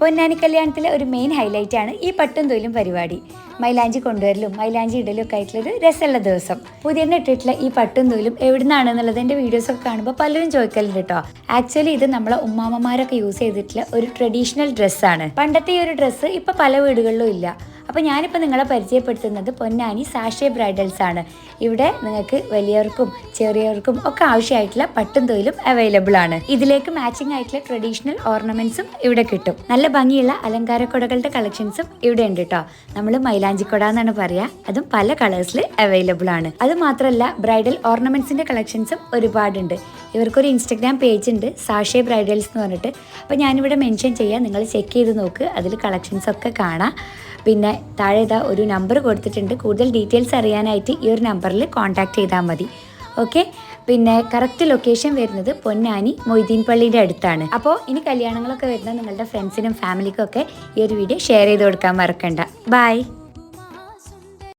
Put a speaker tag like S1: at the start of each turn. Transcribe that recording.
S1: പൊന്നാനി കല്യാണത്തിലെ ഒരു main highlight ആണ് ഈ പട്ടും തൊയിലും പരിപാടി. മൈലാഞ്ചി കൊണ്ടുവരലും മൈലാഞ്ചി ഇടലും ഒക്കെ ആയിട്ടുള്ളൊരു രസമുള്ള ദിവസം. പുതിയ ഇട്ടിട്ടുള്ള ഈ പട്ടും തൊയിലും എവിടുന്നാണ് എന്നുള്ളത് എന്റെ വീഡിയോസ് ഒക്കെ കാണുമ്പോൾ പലരും ചോദിക്കലുണ്ട് കേട്ടോ ആക്ച്വലി ഇത് നമ്മളെ ഉമ്മാമ്മമാരൊക്കെ യൂസ് ചെയ്തിട്ടുള്ള ഒരു ട്രഡീഷണൽ ഡ്രസ്സാണ് പണ്ടത്തെ ഈ ഒരു ഡ്രസ്സ് ഇപ്പൊ പല വീടുകളിലും ഇല്ല. അപ്പോൾ ഞാനിപ്പോൾ നിങ്ങളെ പരിചയപ്പെടുത്തുന്നത് പൊന്നാനി സാഷേ ബ്രൈഡൽസ് ആണ്. ഇവിടെ നിങ്ങൾക്ക് വലിയവർക്കും ചെറിയവർക്കും ഒക്കെ ആവശ്യമായിട്ടുള്ള പട്ടും തൊയിലും അവൈലബിൾ ആണ്. ഇതിലേക്ക് മാച്ചിങ് ആയിട്ടുള്ള ട്രഡീഷണൽ ഓർണമെന്റ്സും ഇവിടെ കിട്ടും. നല്ല ഭംഗിയുള്ള അലങ്കാരക്കുടകളുടെ കളക്ഷൻസും ഇവിടെ ഉണ്ട് കേട്ടോ നമ്മൾ മൈലാഞ്ചിക്കുട എന്നാണ് പറയുക അതും പല കളേഴ്സിൽ അവൈലബിൾ ആണ്. അത് മാത്രമല്ല ബ്രൈഡൽ ഓർണമെന്റ്സിന്റെ കളക്ഷൻസും ഒരുപാടുണ്ട്. ഇവർക്കൊരു ഇൻസ്റ്റഗ്രാം പേജ് ഉണ്ട് സാഷേ ബ്രൈഡൽസ് എന്ന് പറഞ്ഞിട്ട്. അപ്പോൾ ഞാനിവിടെ മെൻഷൻ ചെയ്യാം നിങ്ങൾ ചെക്ക് ചെയ്ത് നോക്ക് അതിൽ കളക്ഷൻസ് ഒക്കെ കാണാം. പിന്നെ താഴെ ഇതാ ഒരു നമ്പർ കൊടുത്തിട്ടുണ്ട് കൂടുതൽ ഡീറ്റെയിൽസ് അറിയാനായിട്ട് ഈ ഒരു നമ്പറിൽ കോൺടാക്റ്റ് ചെയ്താൽ മതി. ഓക്കെ പിന്നെ കറക്റ്റ് ലൊക്കേഷൻ വരുന്നത് പൊന്നാനി മൊയ്തീൻ പള്ളിയുടെ അടുത്താണ്. അപ്പോൾ ഇനി കല്യാണങ്ങളൊക്കെ വരുന്ന നിങ്ങളുടെ ഫ്രണ്ട്സിനും ഫാമിലിക്കും ഒക്കെ ഈ ഒരു വീഡിയോ ഷെയർ ചെയ്ത് കൊടുക്കാൻ മറക്കണ്ട. ബൈ